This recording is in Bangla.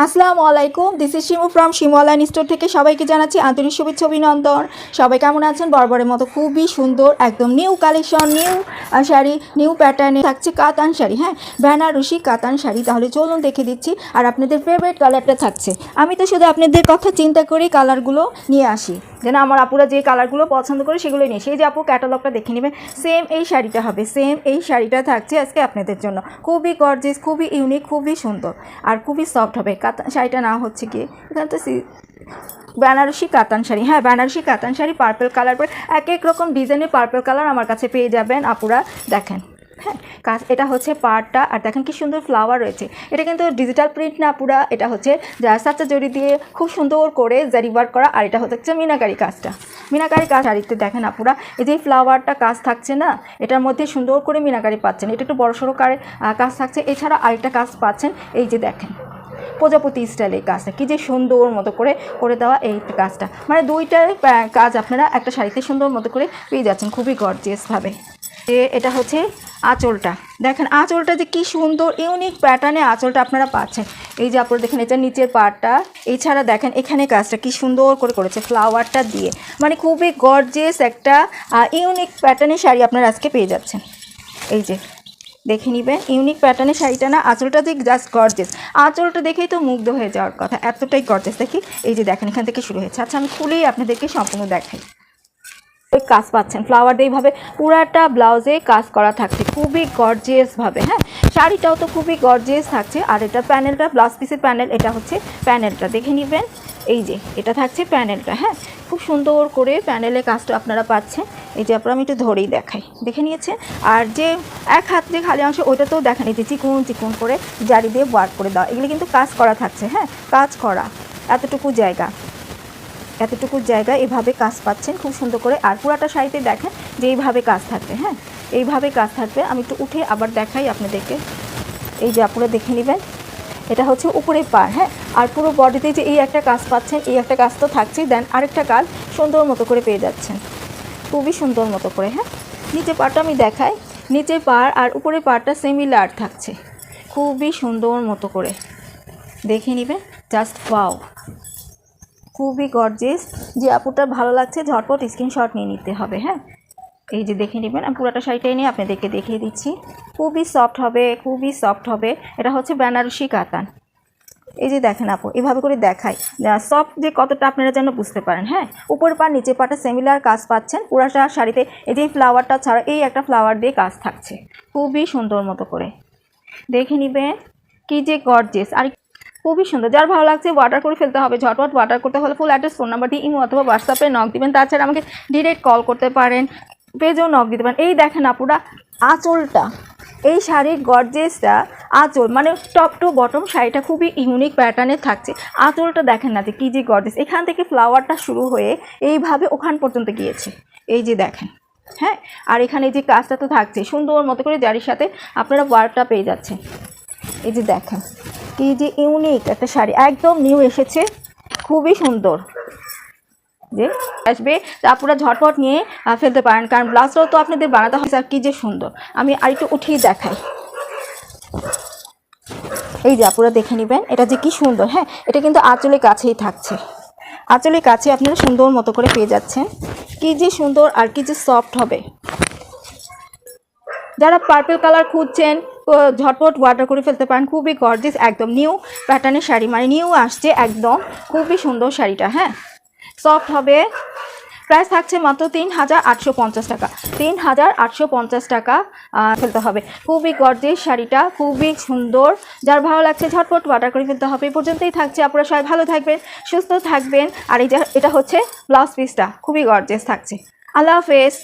আসসালামু আলাইকুম this is Shimu from Shimu online store থেকে সবাইকে জানাচ্ছি আন্তরিক শুভেচ্ছা, অভিনন্দন। সবাই কেমন আছেন? বরাবরের মতো খুবই সুন্দর, একদম new collection new sari new প্যাটার্নে থাকছে কাতান শাড়ি হ্যাঁ? বেনারসি কাতান শাড়ি, তাহলে চলুন দেখে দিচ্ছি। আর আপনাদের ফেভারিট কালারটা থাকছে। আমি তো শুধু আপনাদের কথা চিন্তা করেই কালারগুলো নিয়ে আসি। যেন আমার আপুরা যে কালারগুলো পছন্দ করে সেগুলো নিয়ে। সেই যে আপু ক্যাটালগটা দেখে নেবেন সেম এই শাড়িটা হবে সেম এই শাড়িটা থাকছে আজকে আপনাদের জন্য। খুবই গর্জেস খুবই ইউনিক খুবই সুন্দর আর খুবই সফট হবে। কাতান শাড়িটা না হচ্ছে কি এখানে তো বেনারসি কাতান শাড়ি হ্যাঁ বেনারসি কাতান শাড়ি পার্পল কালার এক এক রকম ডিজাইনের পার্পল কালার আমার কাছে পেয়ে যাবেন আপুরা। দেখেন হ্যাঁ কাজ, এটা হচ্ছে পার্টটা আর দেখেন কি সুন্দর ফ্লাওয়ার রয়েছে। এটা কিন্তু ডিজিটাল প্রিন্ট না পুরা, এটা হচ্ছে সাচ্চা জড়ি দিয়ে খুব সুন্দর করে জারি ওয়ার্ক করা, আর এটা হচ্ছে মিনাকারি কাজটা। মিনাকারি কাজ শাড়িতে দেখেন আপুরা, এই যে ফ্লাওয়ারটা কাজ থাকছে না, এটার মধ্যে সুন্দর করে মিনাকারি পাচ্ছেন। এটা একটু বড় সড়ো কাজ থাকছে, এছাড়া আরেকটা কাজ পাচ্ছেন, এই যে দেখেন, প্রজাপতি স্টাইলে এই কাজটা কি যে সুন্দর মতো করে করে দেওয়া এই কাজটা। মানে দুইটার কাজ আপনারা একটা শাড়িতে সুন্দর মতো করে পেয়ে যাচ্ছেন, খুবই গর্জিয়াসভাবে যে এটা হচ্ছে আঁচলটা। দেখেন, আঁচলটা যে কি সুন্দর ইউনিক প্যাটার্নে আঁচলটা আপনারা পাচ্ছেন। এই যে আপনারা দেখেন এটা নিচের পার্টটা এছাড়া দেখেন, এখানে কাজটা কি সুন্দর করে করেছে ফ্লাওয়ারটা দিয়ে। মানে খুবই গর্জিয়াস একটা ইউনিক প্যাটার্নের শাড়ি আপনারা আজকে পেয়ে যাচ্ছেন। এই যে, দেখে নেবেন ইউনিক প্যাটার্নের শাড়িটা না, আঁচলটা যে জাস্ট গর্জেস আঁচলটা দেখেই তো মুগ্ধ হয়ে যাওয়ার কথা, এতটাই গর্জেস দেখি, এই যে দেখেন, এখান থেকে শুরু হয়েছে। আচ্ছা আমি খুলেই আপনাদেরকে সম্পূর্ণ দেখাই। ওই কাজ পাচ্ছেন। ফ্লাওয়ার দিয়ে এইভাবে পুরাটা ব্লাউজে কাজ করা থাকছে, খুবই গর্জিয়াসভাবে হ্যাঁ? শাড়িটাও তো খুবই গর্জিয়াস থাকছে, আর এটা প্যানেলটা ব্লাউজ পিসের প্যানেল, এটা হচ্ছে প্যানেলটা। দেখে নেবেন, এই যে, এটা থাকছে প্যানেলটা হ্যাঁ? খুব সুন্দর করে প্যানেলে কাজটা আপনারা পাচ্ছেন। এই যে, আপনারা আমি একটু ধরেই দেখাই। দেখে নিয়েছেন? আর যে এক হাত যে খালি অংশ ওটা তো দেখা নিচ্ছে চিকুন চিকুন করে জারি দিয়ে ওয়ার্ক করে দেওয়া এগুলো কিন্তু কাজ করা থাকছে হ্যাঁ? কাজ করা, এতটুকু জায়গা। এতটুকু জায়গায় এভাবে কাজ পাচ্ছেন, খুব সুন্দর করে। আর পুরাটা শাড়িতে দেখেন যে এইভাবে কাজ থাকবে হ্যাঁ? এইভাবে কাজ থাকবে। আমি একটু উঠে আবার দেখাই আপনাদেরকে। এই যে আপনারা দেখে নেবেন, এটা হচ্ছে উপরে পার হ্যাঁ? আর পুরো বডিতে যে এই একটা কাজ পাচ্ছেন, এই একটা কাজ তো থাকছেই। দেন আরেকটা কাজ সুন্দর মতো করে পেয়ে যাচ্ছেন। খুবই সুন্দর মতো করে হ্যাঁ? নিচে পাড়টা আমি দেখাই। নিচের পাড় আর উপরে পাড়টা সিমিলার থাকছে। খুবই সুন্দর মতো করে। দেখে নেবেন জাস্ট পাও খুবই গর্জেস যে আপুটার ভালো লাগছে, ঝটপট স্ক্রিনশট নিয়ে নিতে হবে হ্যাঁ? এই যে দেখে নেবেন, আমি পুরাটা শাড়িটাই নিয়ে আপনাদেরকে দেখিয়ে দিচ্ছি। খুবই সফট হবে, খুবই সফট হবে। এটা হচ্ছে বেনারসি কাতান। এই যে দেখেন আপু, এভাবে করে দেখাই। সফট যে কতটা আপনারা যেন বুঝতে পারেন হ্যাঁ? উপর পা নিচে পাটা সেমিলার কাজ পাচ্ছেন। পুরাটা শাড়িতে এই যে ফ্লাওয়ারটা ছাড়া এই একটা ফ্লাওয়ার দিয়ে কাজ থাকছে। খুবই সুন্দর মতো করে। দেখে নিবেন, কি যে গর্জেস আর খুবই সুন্দর। যার ভালো লাগছে ওয়াটার করে ফেলতে হবে ঝটপট। ওয়াটার করতে হলে ফুল অ্যাড্রেস ফোন নাম্বার দিয়ে ইমো অথবা হোয়াটসঅ্যাপে নক দিবেন। তাছাড়া আমাকে ডিরেক্ট কল করতে পারেন, পেজেও নক দিতে পারেন। এই দেখেন আপুরা, আঁচলটা। এই শাড়ির গর্জেসটা আঁচল মানে টপ টু বটম শাড়িটা খুবই ইউনিক প্যাটার্নের থাকছে। আঁচলটা দেখেন না যে কী যে গর্জেস এখান থেকে ফ্লাওয়ারটা শুরু হয়ে এইভাবে ওখান পর্যন্ত গিয়েছে। এই যে দেখেন হ্যাঁ? আর এখানে যে কাজটা তো থাকছে, সুন্দর মতো করে জারির সাথে আপনারা ওয়ার্কটা পেয়ে যাচ্ছেন। এই যে দেখেন কি যে ইউনিক একটা শাড়ি, একদম নিউ এসেছে, খুবই সুন্দর। যে আসবে আপনারা ঝটপট নিয়ে ফেলতে পারেন, কারণ ব্লাউজটাও তো আপনাদের বানাতে হয় আর কী যে সুন্দর। আমি আরেকটু উঠিয়ে দেখাই। এই যে আপনারা দেখে নেবেন, এটা যে কি সুন্দর হ্যাঁ এটা কিন্তু আঁচলের কাছেই থাকছে। আঁচলের কাছে আপনারা সুন্দর মতো করে পেয়ে যাচ্ছেন। কি যে সুন্দর আর কি যে সফট হবে। যারা পার্পল কালার খুঁজছেন ঝটপট ওয়াটার করে ফেলতে পারেন। খুবই গর্জিস একদম নিউ প্যাটার্নের শাড়ি। মানে নিউ আসছে একদম। খুবই সুন্দর শাড়িটা হ্যাঁ? সফট হবে। প্রাইস থাকছে মাত্র তিন হাজার আটশো পঞ্চাশ টাকা। তিন হাজার আটশো পঞ্চাশ টাকা ফেলতে হবে। খুবই গর্জিস শাড়িটা, খুবই সুন্দর। যার ভালো লাগছে ঝটপট ওয়াটার করে ফেলতে হবে। এই পর্যন্তই থাকছে আপনারা সবাই। ভালো থাকবেন, সুস্থ থাকবেন। আর এই এটা হচ্ছে ব্লাউজ পিসটা খুবই গর্জিয়াস থাকছে। আল্লাহ হাফেজ।